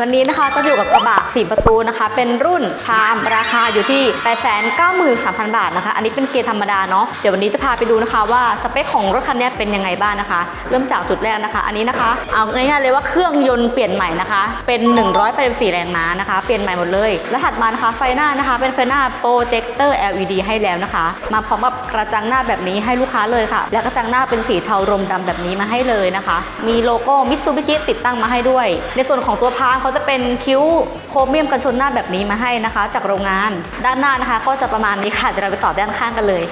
วันนี้นะคะจะอยู่กับกระบะ4ประตูนะคะ เป็นรุ่นพามราคาอยู่ที่ 893,000 บาทนะคะ อันนี้เป็นเกียร์ธรรมดาเนาะ เดี๋ยววันนี้จะพาไปดูนะคะว่าสเปคของรถคันนี้เป็นยังไงบ้างนะคะ เริ่มจากจุดแรกนะคะ อันนี้นะคะ เอาง่ายๆเลยว่าเครื่องยนต์เปลี่ยนใหม่นะคะ เป็น 184 แรงม้านะคะ เปลี่ยนใหม่หมดเลย แล้วถัดมานะคะ ไฟหน้านะคะ เป็นไฟหน้าโปรเจคเตอร์ LED ให้แล้วนะคะ มาพร้อมกับกระจังหน้าแบบนี้ให้ลูกค้าเลยค่ะ และกระจังหน้าเป็นสีเทารมดำแบบนี้มาให้เลยนะคะ มีโลโก้มิตซูบิชิติดตั้งมาให้ด้วย ในส่วนของตัวพาเขาจะเป็นคิ้วโครเมียมกันชนหน้าแบบนี้มาให้นะคะ จากโรงงาน ด้านหน้านะคะ ก็จะประมาณนี้ค่ะเดี๋ยวเราไปต่อด้านข้างกันเลย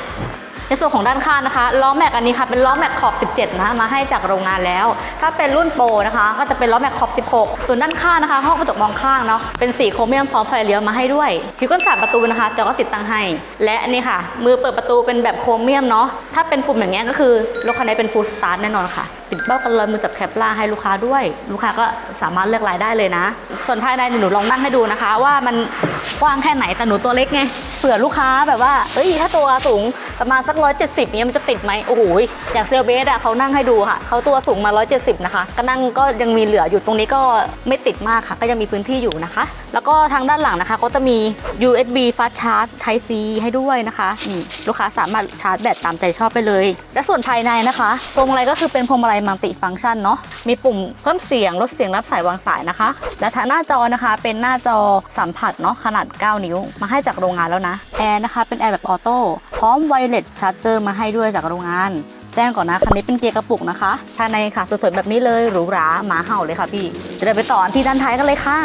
ในส่วนของด้านข้างนะคะล้อแม็กอันนี้ค่ะเป็นล้อแม็กขอบ 17 นะมาให้จากโรงงานแล้ว ถ้าเป็นรุ่นโปรนะคะ ก็จะเป็นล้อแม็กขอบ 16 ส่วนด้านข้างนะคะห้องกระจกมองข้างเนาะเป็นสีโครเมียมพร้อมไฟเลี้ยวมาให้ด้วยผิวกันสาดประตูนะคะจอก็ติดตั้งให้ และนี่ค่ะ มือเปิดประตูเป็นแบบโครเมียมเนาะถ้าเป็นปุ่มอย่างเงี้ยก็คือรถคันนี้เป็น full start แน่นอนค่ะติดเบ้ากันเลยมือจับแคปล่าให้ลูกค้าด้วย ลูกค้าก็สามารถเลือกรายได้เลยนะ ส่วนภายในหนูลองนั่งให้ดูนะคะ ว่ามันกว้างแค่ไหนแต่หนูตัวเล็กไง เผื่อลูกค้าแบบว่าเอ้ยถ้าตัวสูงประมาณสักร้อยเจ็ดสิบเนี่ยมันจะติดไหมโอ้โหอย่างเซลเบสอะเขานั่งให้ดูค่ะเขาตัวสูงมา170นะคะก็นั่งก็ยังมีเหลืออยู่ตรงนี้ก็ไม่ติดมากค่ะ ก็ยังมีพื้นที่อยู่นะคะ แล้วก็ทางด้านหลังนะคะ ก็จะมี USB fast charge Type C ให้ด้วยนะคะนี่ลูกค้าสามารถชาร์จแบตตามใจชอบไปเลย และส่วนภายในนะคะพวงมาลัยก็คือเป็นพวงมาลัยมัลติฟังก์ชันเนาะมีปุ่มเพิ่มเสียงลดเสียงรับสายวางสายนะคะ และทางหน้าจอนะคะเป็นหน้าจอสัมผัสเนาะขนาด 9 นิ้ว มาให้จากโรงงานแล้วนะแอร์นะคะเป็นแอร์แบบออโต้ พร้อมไวเลสชาร์จเจอร์มาให้ด้วยจากโรงงาน แจ้งก่อนนะ คันนี้เป็นเกียร์กระปุกนะคะภายในค่ะสวยๆแบบนี้เลยหรูหราหมาเห่าเลยค่ะพี่จะเดินไปต่อที่ด้านท้ายกันเลยค่ะ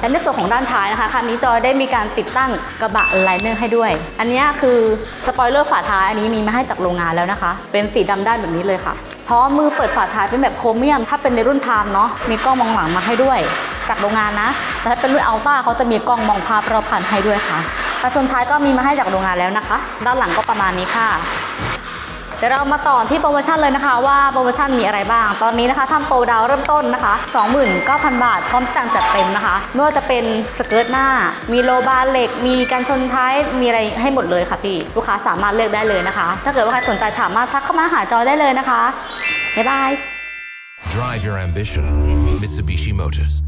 และในส่วนของด้านท้ายนะคะคันนี้จอยได้มีการติดตั้งกระบะไลเนอร์ให้ด้วย อันนี้คือสปอยเลอร์ฝาท้ายอันนี้มีมาให้จากโรงงานแล้วนะคะ เป็นสีดำด้านแบบนี้เลยค่ะพร้อมมือเปิดฝาท้ายเป็นแบบโครเมียม ถ้าเป็นในรุ่นพามเนาะมีกล้องมองหลังมาให้ด้วย จากโรงงานนะ แต่ถ้าเป็นรุ่นอัลต้าเขาจะมีกล้องมองภาพรอบคันให้ด้วยค่ะ กระจนท้ายก็มีมาให้จากโรงงานแล้วนะคะ ด้านหลังก็ประมาณนี้ค่ะ เดี๋ยวเรามาต่อที่โปรโมชั่นเลยนะคะ ว่าโปรโมชั่นมีอะไรบ้าง ตอนนี้นะคะทำโปรดาวเริ่มต้นนะคะ 29,000 บาท พร้อมจังจัดเต็มนะคะไม่ว่าจะเป็นสเกิร์ตหน้า มีโลบาร์เหล็ก มีการชนท้าย มีอะไรให้หมดเลยค่ะพี่ลูกค้าสามารถเลือกได้เลยนะคะ ถ้าเกิดว่าใครสนใจสามารถทักเข้ามาหาจอได้เลยนะคะบ๊ายบาย Drive your ambition. Mitsubishi Motors.